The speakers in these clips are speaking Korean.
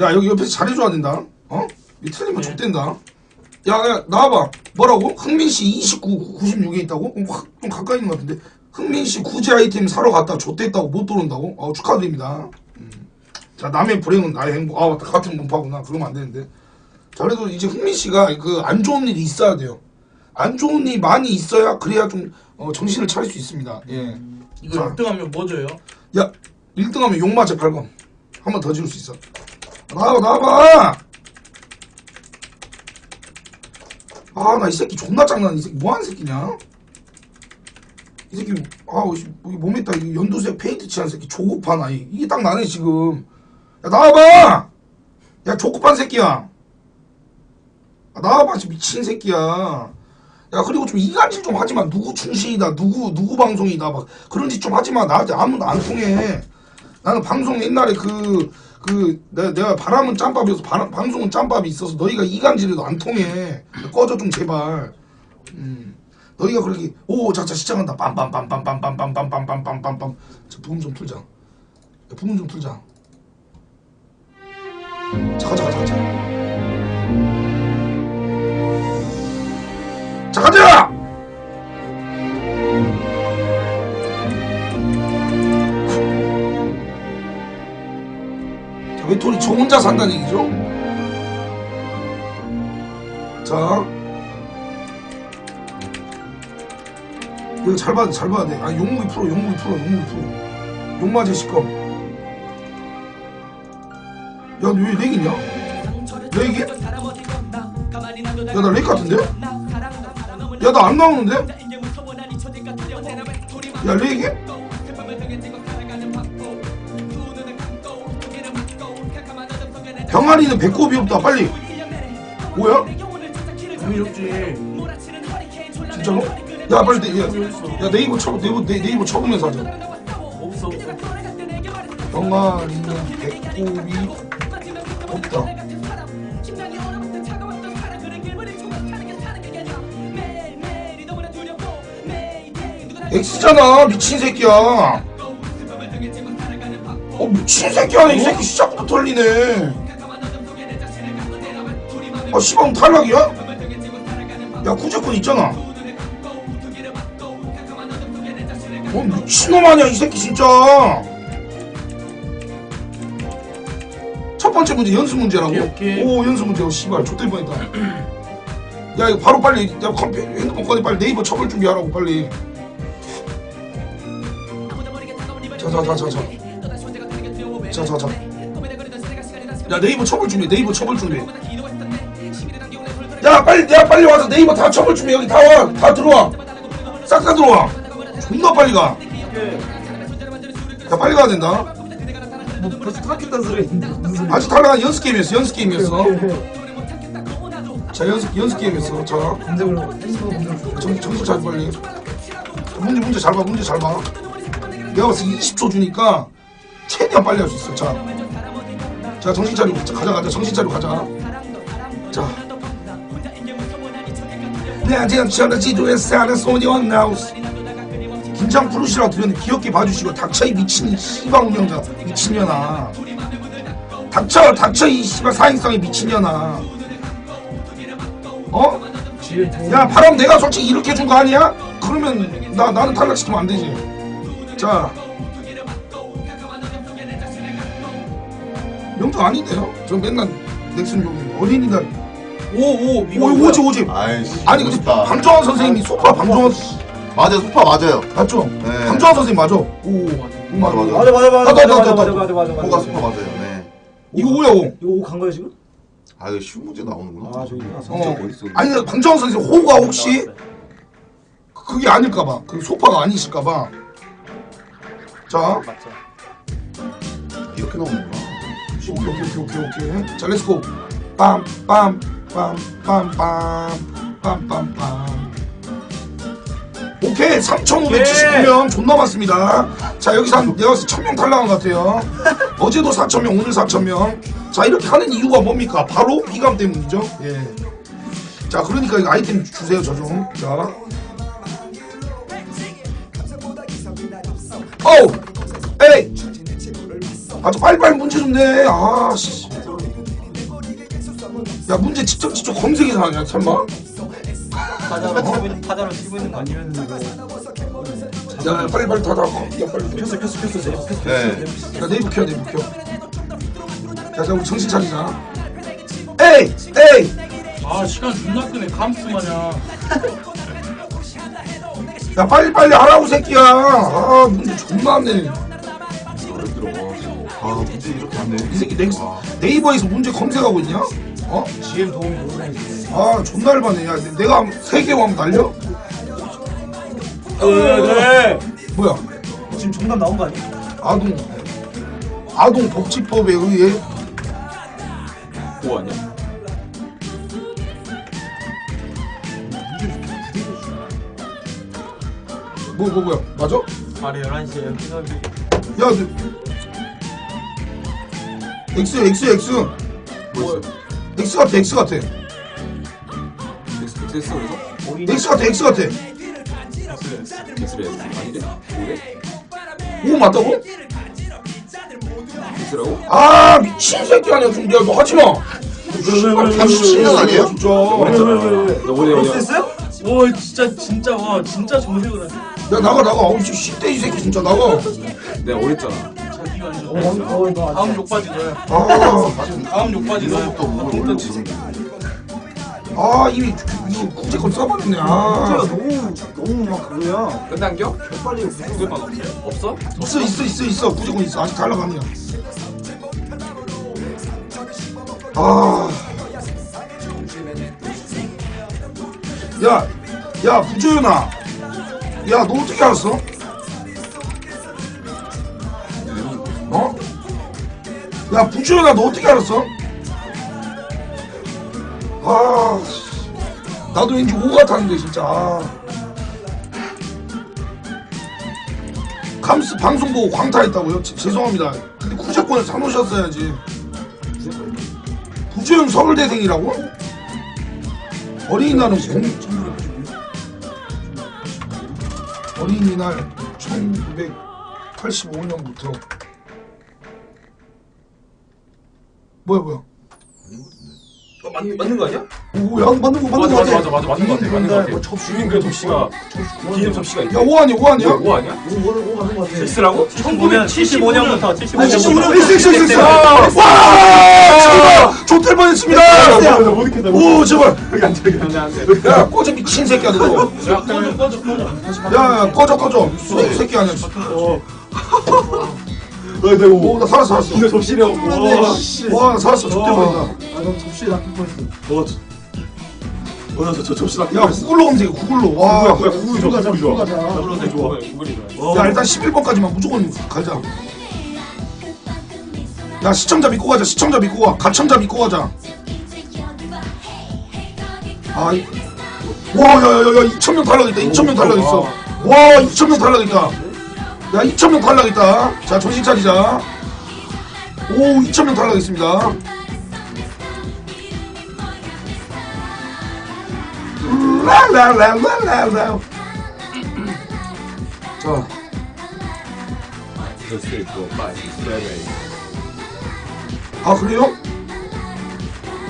야 여기 옆에서 잘해줘야 된다. 어? 이 틀리면 네. 족된다. 야, 야 나와봐. 뭐라고? 흥민 씨 29, 96에 있다고? 어, 확- 좀 가까이 있는 것 같은데. 흥민 씨 구제 아이템 사러 갔다 좆됐다고 못 들어온다고? 어, 축하드립니다. 음. 자 남의 불행은 나의 행복. 아 맞다 같은 문파구나. 그러면 안 되는데. 자 그래도 이제 흥민 씨가 그 안 좋은 일이 있어야 돼요. 안 좋은 일이 많이 있어야 그래야 좀 어, 정신을 차릴 수 있습니다. 예. 이거 자. 1등하면 뭐 줘요? 야, 1등하면 용마제 8검. 한 번 더 지울 수 있어. 나와봐, 나와봐! 아, 나 이 새끼 존나 장난, 이 새끼 뭐하는 새끼냐? 이 새끼, 아, 씨, 여기 몸에 딱이 연두색 페인트 칠한 새끼 조급한 아이. 이게 딱 나네, 지금. 야, 나와봐! 야, 조급한 새끼야. 아, 나와봐, 지 미친 새끼야. 야, 그리고 좀 이간질 좀 하지 마. 누구 충신이다, 누구, 누구 방송이다, 막. 그런 짓 좀 하지 마. 나한테 아무도 안 통해. 나는 방송 옛날에 그, 그, 내가, 내가 바람은 짬밥이어서 바람, 방송은 짬밥이 있어서 너희가 이간질해도 안 통해. 꺼져 좀 제발. 음. 너희가 그렇게, 오, 자, 자, 시작한다. 빰빰빰빰빰빰빰빰빰빰빰빰빰. 자, 부금 좀. 야, 부금 좀 틀자. 자, 가 자, 가 자, 가 외톨이 저 혼자 산다는 얘기죠? 자. 이거 잘 봐야 돼, 잘 봐야 돼. 아, 용무기 프로, 용무기 프로, 용무기 프로. 용마 제 시검. 야, 너왜 렉이냐? 렉이? 야, 나 렉 같은데? 야, 나 안 나오는데? 야, 렉이? 병아리는 배꼽이 없다, 빨리. 뭐야? 당연히 없지. 진짜로? 야, 빨리, 내, 야, 야 네이버 쳐, 네이버, 네, 네이버 쳐보면서 하자. 없어. 병아리는 배꼽이 없다. X잖아, 미친 새끼야. 어, 미친 새끼야, 이 새끼 시작부터 털리네. 아, 씨발, 탈락이야? 야, 구제권 있잖아. 어, 미친놈 아니야, 이 새끼, 진짜. 첫 번째 문제 연습 문제라고? 오케이, 오케이. 오, 연습 문제. 어, 씨발, 좆될 뻔했다. 야, 이거 바로 빨리, 야, 컴퓨, 핸드폰 꺼내, 빨리 네이버 쳐볼 준비하라고, 빨리. 자, 자, 자, 자, 자. 자, 자, 자. 야, 네이버 쳐볼 준비, 네이버 쳐볼 준비. 야, 빨리, 야, 빨리 와서 네이버 다 쳐볼 준비, 여기 다 와, 다 들어와. 싹 다 들어와. 존나 빨리 가. 야, 빨리 가야 된다. 뭐 벌써 탈락했다는 소리 무슨 소리 아직 탈락한 연습 게임이었어, 연습 게임이었어. 자, 연습, 연습 게임이었어. 자, 검색으로 핸드폰 검색으로 정, 정신 잘 빨리. 문제, 문제 잘 봐, 문제 잘 봐. 내가 봤을 때 20초 주니까 최대한 빨리 할 수 있어. 자, 자, 정신 차리고 자, 가자, 가자, 정신 차리고 가자. 자. 내 지금 저는 지도에 사는 소년 나우스. 긴장 풀으시라고 드렸는데 귀엽게 봐주시고 닥쳐 이 미친 씨발 운영자 미친년아. 닥쳐, 닥쳐 이 씨발 사행성이 미친년아. 어? 야 바람 내가 솔직히 이렇게 준 거 아니야? 그러면 나 나는 탈락시키면 안 되지. 자. 명도 아닌데요? 저 맨날 넥슨 용이 어린이날 오, 오, 오 오지 오지. 아이씨. 아니 근데 멋있다. 방정환 선생님이 소파 방정환 맞아요, 소파 맞아요. 맞죠? 네. 방정환 선생님 맞아. 오 맞아, 맞아. 맞아 맞아 맞아 맞아 나, 맞아 나, 맞아 나. 맞아 맞아 호가 맞아 소파 맞아요. 네. 이거 뭐야? 고 이거 오간 거야 지금? 아, 이거 쉬운 문제 나오는구나. 아 저기 진짜 어. 어딨어? 아니 근데 방정환 선생님 호가 혹시 그게 아닐까봐 그 소파가 아니실까봐. 자. 이렇게 나오는구나. 오케이 오케이 오케이 오케이 오케이 자 렛츠고 빰 빰 빰빰빰빰 빰빰빰 오케이 3,579명 존나 많습니다. 자 여기서 한 내가 봤을 때 1,000명 탈락한 것 같아요. 어제도 4,000명 오늘 4,000명. 자 이렇게 하는 이유가 뭡니까? 바로 비감 때문이죠. 예자 그러니까 이거 아이템 주세요 저 좀자. 어우! 에이! 아주 빨리빨리 문제 좀 내. 아, 씨. 야 문제 직접 직접 검색해서 하냐 설마? 타자로 치고 있는 타자로 치고 있는 거 아니야? 야, 야 빨리 빨리 닫아 야 빨리 폈어 폈어 폈어 폈어 폈어 네. 야 네이버 켜 네이버 켜 야, 자 우리 정신 차리자 에이 에이 아 시간 존나 끄네 감스 마냥 야 빨리 빨리 하라고 새끼야 아 문제 존나 어렵더라. 아 문제 이렇게 안 돼. 이 새끼 넥, 네이버에서 문제 검색하고 있냐? 어? GM 도움이 됐어 아 존나 열받네 야 내가 세개 왕 날려? 네네 뭐야 지금 정답 나온 거 아니야? 아동 아동 복지법에 의해 뭐 아니야? 뭐 뭐 뭐야 맞아? 아래 11시에 피서비 야 너, X X X 뭐있 어? X 같아 X 같아 엑스 엑스 그래서? X 같아 X 같아 엑스래 아닌데? 뭐래? 오 맞다고? 엑스라고? 아 미친 새끼 아니야 좀 야너 하지마 아 아니야 진짜 너 어디야? 됐어요? 와 진짜 진짜 와 진짜 정색을 하네 야 나가 나가 아우 씨 씨대 이 새끼 진짜 나가 내가 어렸잖아 다음 너야 아, 다음 욕바지 너야 이거부터 올렸지. 아 이미 이거 구제권 써버렸네 아 너무 너무 막 그거야 끝난겨? 빨리 무슨 방 없어? 있어 있어 있어 있어 구제권 있어 아직 달라가네요 아. 야, 야, 부조연아. 야, 너 어떻게 알았어? 어? 야, 부조연아, 너 어떻게 알았어? 아, 씨. 나도 왠지 오 같았는데, 진짜. 아. 감스 방송 보고 광탈했다고요? 제- 죄송합니다. 근데 구제권을 사놓으셨어야지. 부조연 서울대생이라고? 어린이날은 공 어린이날 1985년부터 뭐야 뭐야? 어, 맞, 맞는 거 아니야? 오 야 맞는 거 맞는 거 맞아 맞아. 맞아 맞는 거 같아 맞는 거 같아. 뭐 주민 그 접시가 기념 접시가 있대 야 오한이야 오한이야? 뭐, 뭐 아니야? 오 오늘 오 가는 거 같아. 엑스라고? 75년부터 아 75년부터 75년 엑스 엑스 엑스 와 제발 좋될 뻔 했습니다. 오 제발. 야 꺼져 미친 새끼야 너. 야 꺼져 꺼져 꺼져 야, 야 꺼져 꺼져. 이 새끼 아니야 오 나 살았어 살았어. 이거 접시래요 와나 살았어. 좋대 보인다. 아넌 접시에 낚일 뻔했어. 어저저 접시 나야 구글로 검색해 구글로. 와 뭐야 구글 줘 가자. 구글 줘 가자. 구글 좋아. 구글이 좋아 야 일단 11번까지만 무조건 가자. 야 시청자 믿고 가자 시청자 믿고 가 가청자 믿고 가자. 아 이 와 야 야 야 야 2천명 탈락했다. 2천명 탈락했어. 와 2천명 탈락했다 야 2천명 탈락했다 자 정신 차리자 오 2천명 탈락했습니다 라라라라라라 자 아 그래요?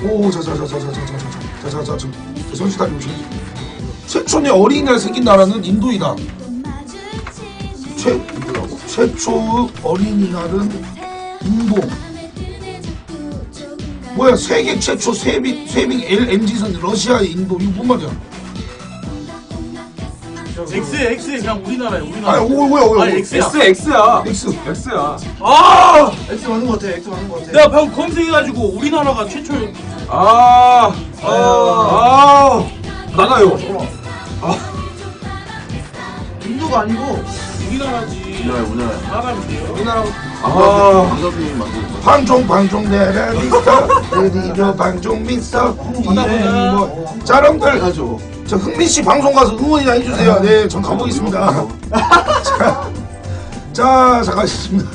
오, 자자자자자자자자자자자 선수단이 오시. 최초의 어린이날 생긴 나라는 인도이다. 최 최초의 어린이날은 인도. 뭐야 세계 최초 세빙 세빙 LMG선 러시아의 인도. 이거 뭔 말이야? X X 그냥 우리나라야 아니 우리나라. 오 뭐야 뭐야 아니 X야. X X야. X. X야. 아! X 맞는 거 같아 X 맞는 거 같아. 내가 방금 검색해가지고 우리나라가 최초. 아, 아, 아, 나가요. 인도가 아니고 우리나라지 우리나라 우리나라. 사람이에요 우리나라 아, 강사님 만든 거. 방종 방종 내라 미스터 드디어 방종 미스터 이행 뭐 자랑들 하죠. 저 흥민 씨 방송 가서 응원이나 해주세요. 네, 전 가보겠습니다. 자, 자, 잠깐 있습니다.